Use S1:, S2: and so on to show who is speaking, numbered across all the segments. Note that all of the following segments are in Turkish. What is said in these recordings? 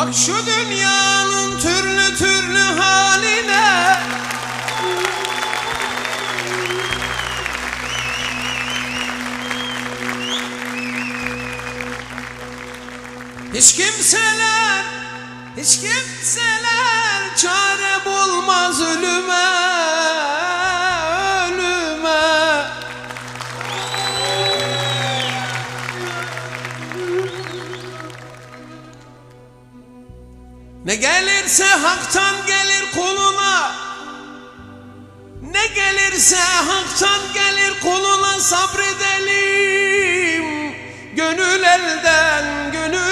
S1: Bak şu dünyanın türlü türlü haline. Hiç kimseler, hiç kimseler çare Ne gelirse haktan gelir kuluna Ne gelirse haktan gelir kuluna sabredelim. Gönül elden, gönül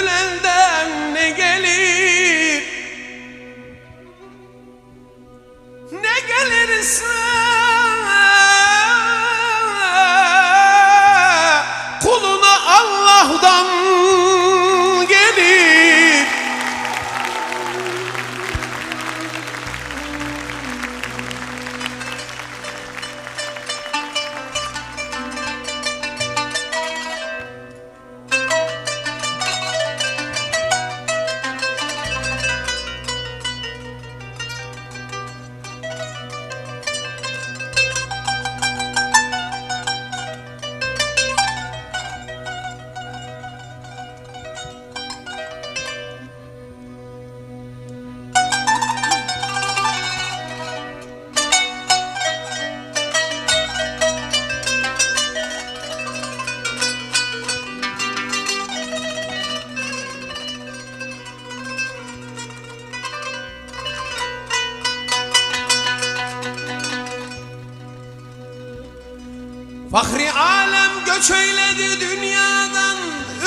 S1: Fahri alem göç eyledi dünyadan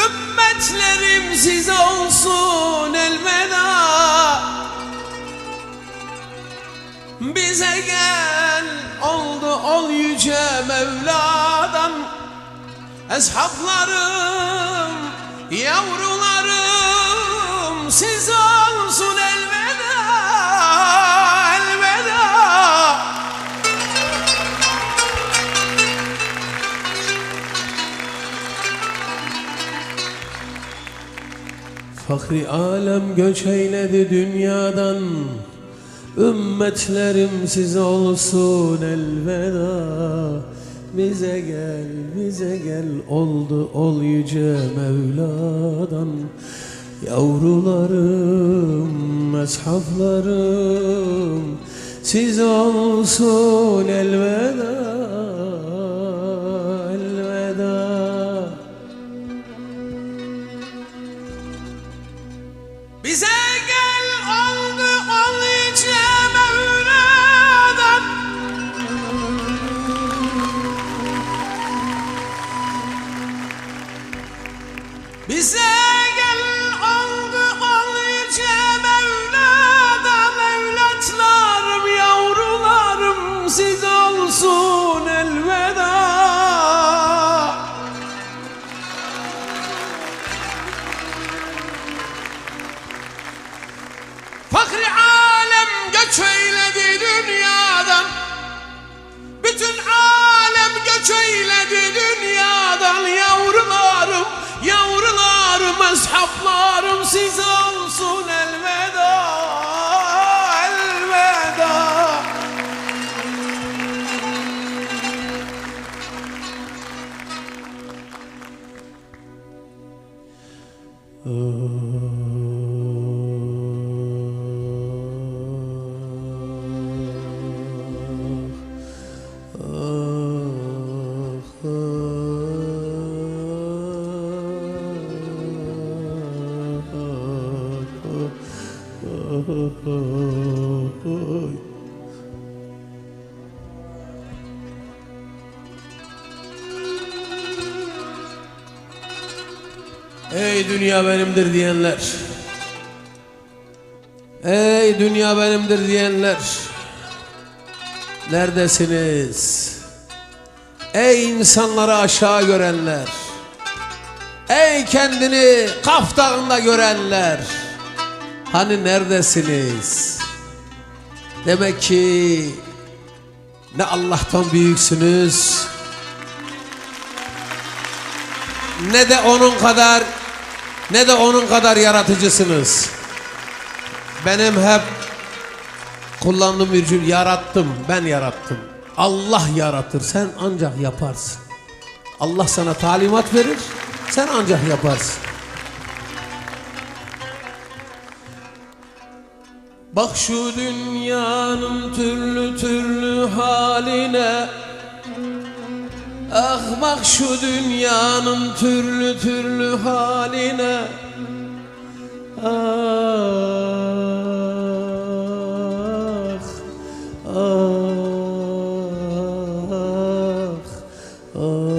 S1: Ümmetlerim size olsun elveda. Bize gel oldu ol yüce Mevla'dan. Eshaplarım, yavrularım siz Fakri alem göç eyledi dünyadan Ümmetlerim size olsun elveda. Bize gel, bize gel oldu ol yüce Mevla'dan. Yavrularım, eshaflarım Siz olsun elveda Bize gel oldu ol yüce Mevla'dan. Bize yavrularım, eshaplarım Siz olsun elveda, elveda. Ey dünya benimdir diyenler Ey dünya benimdir diyenler Neredesiniz? Ey insanları aşağı görenler Ey kendini Kaf Dağı'nda görenler Hani neredesiniz? Demek ki ne Allah'tan büyüksünüz ne de onun kadar ne de onun kadar yaratıcısınız. Benim hep kullandığım bir cümle yarattım, ben yarattım. Allah yaratır, sen ancak yaparsın. Allah sana talimat verir, sen ancak yaparsın. Bak şu dünyanın türlü türlü haline Ahmak şu dünyanın türlü türlü haline Ah, ah, ah, ah.